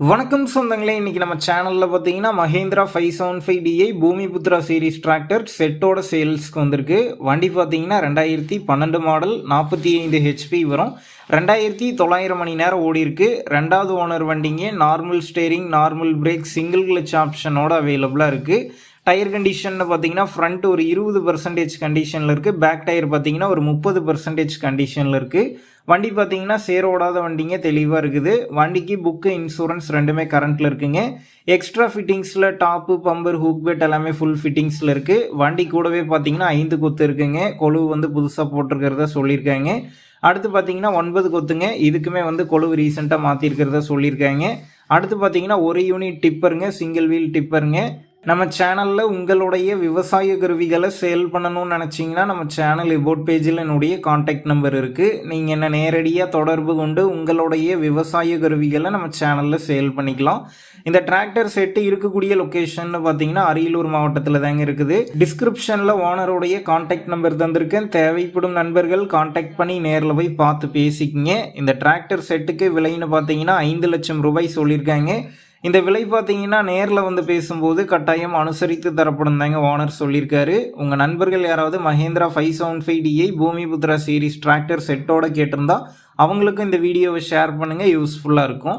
வணக்கம் சொந்தங்களே இன்றைக்கி நம்ம சேனலில் பார்த்தீங்கன்னா Mahindra five seven five D I Bhumiputra series tractor செட்டோட சேல்ஸ்க்கு வந்திருக்கு. வண்டி பார்த்தீங்கன்னா ரெண்டாயிரத்தி பன்னெண்டு மாடல் நாற்பத்தி ஐந்து ஹெச்பி வரும். ரெண்டாயிரத்தி தொள்ளாயிரம் மணி நேரம் ஓடி இருக்கு. ரெண்டாவது ஓனர் வண்டிங்க normal steering normal brake single clutch ஆப்ஷனோட அவைலபிளாக இருக்குது டயர் கண்டிஷன் பார்த்தீங்கன்னா ஃப்ரண்ட் ஒரு இருபது பர்சன்டேஜ் கண்டிஷனில் இருக்குது பேக் டயர் பார்த்தீங்கன்னா ஒரு முப்பது பர்சன்டேஜ் கண்டிஷனில் இருக்குது வண்டி பார்த்தீங்கன்னா சேரோடாத வண்டிங்க தெளிவாக இருக்குது. வண்டிக்கு புக்கு இன்சூரன்ஸ் ரெண்டுமே கரண்ட்டில் இருக்குங்க. எக்ஸ்ட்ரா ஃபிட்டிங்ஸில் டாப்பு பம்பர் ஹூக் பெட் எல்லாமே ஃபுல் ஃபிட்டிங்ஸில் இருக்குது வண்டி கூடவே பார்த்தீங்கன்னா ஐந்து கொத்து இருக்குங்க. கொழுவு வந்து புதுசாக போட்டிருக்கிறத சொல்லியிருக்காங்க. அடுத்து பார்த்தீங்கன்னா ஒன்பது கொத்துங்க. இதுக்குமே வந்து கொழுவு ரீசெண்டாக மாற்றிருக்கிறத சொல்லியிருக்காங்க. அடுத்து பார்த்தீங்கன்னா ஒரு யூனிட் டிப்பருங்க சிங்கிள் வீல் டிப்பருங்க நம்ம சேனலில் உங்களுடைய விவசாய கருவிகளை சேல் பண்ணணும்னு நினச்சிங்கன்னா நம்ம சேனல் இபோட் பேஜில் என்னுடைய காண்டாக்ட் நம்பர் இருக்குது நீங்கள் என்ன நேரடியாக தொடர்பு கொண்டு உங்களுடைய விவசாய கருவிகளை நம்ம சேனலில் சேல் பண்ணிக்கலாம். இந்த டிராக்டர் செட்டு இருக்கக்கூடிய லொக்கேஷன் பார்த்தீங்கன்னா அரியலூர் மாவட்டத்தில் தாங்க இருக்குது. டிஸ்கிரிப்ஷனில் ஓனருடைய காண்டாக்ட் நம்பர் தந்திருக்கேன். தேவைப்படும் நண்பர்கள் காண்டாக்ட் பண்ணி நேரில் போய் பார்த்து பேசிக்கிங்க. இந்த டிராக்டர் செட்டுக்கு விலைன்னு பார்த்தீங்கன்னா ஐந்து லட்சம் ரூபாய் சொல்லியிருக்காங்க. இந்த விலை பார்த்தீங்கன்னா நேரில் வந்து பேசும்போது கட்டாயம் அனுசரித்து தரப்படும் தாங்க ஓனர் சொல்லியிருக்காரு. உங்கள் நண்பர்கள் யாராவது Mahindra five seven five D I Bhumiputra series tractor செட்டோட கேட்டிருந்தா அவங்களுக்கும் இந்த வீடியோவை ஷேர் பண்ணுங்கள் யூஸ்ஃபுல்லாக இருக்கும்.